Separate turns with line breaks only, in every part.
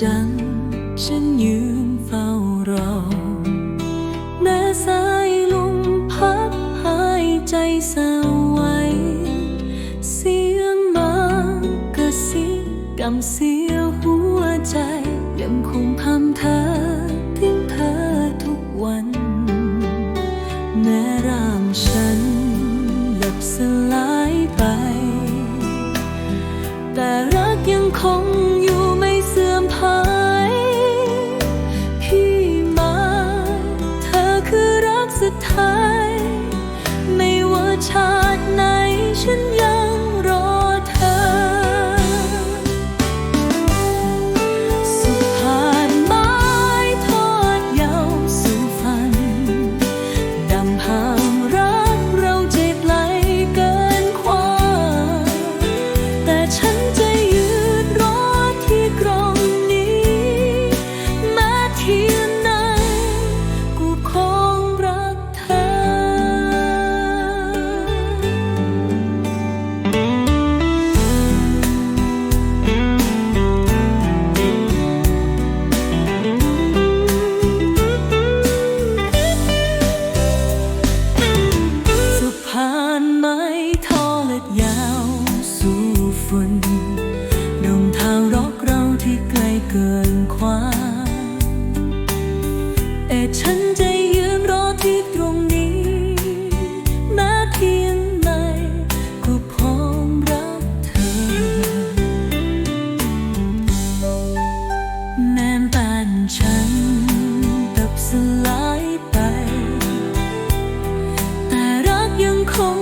จันทร์ฉันยืนเฝ้ารอแม้สายลมพัดหายใจสาวไว้ เสียงมากระซิบกำเสียวหัวใจยังคงพำเธอถึงเธอทุกวัน แม้ร่างฉันหลับสลายไป แต่รักยังคง ดงท้ารอกเราที่ไกลเกินคว้าเอ็ดฉันจะยืนรอที่ตรงนี้แม้เพียงไหนก็พร้อมรักเธอ แม้บ้านฉันตับสลายไป แต่รักยังคง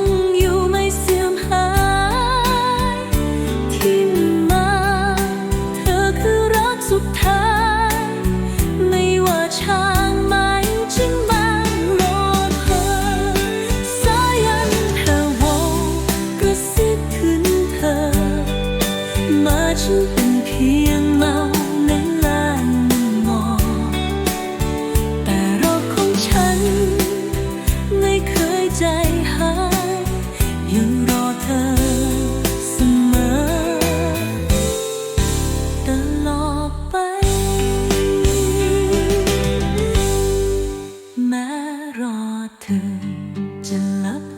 ฉันเพียงเมาในลาหมอกแต่รอกของฉัน ไม่เคยใจหายยังรอเธอเสมอตลอดไป แม้รอเธอจะลับ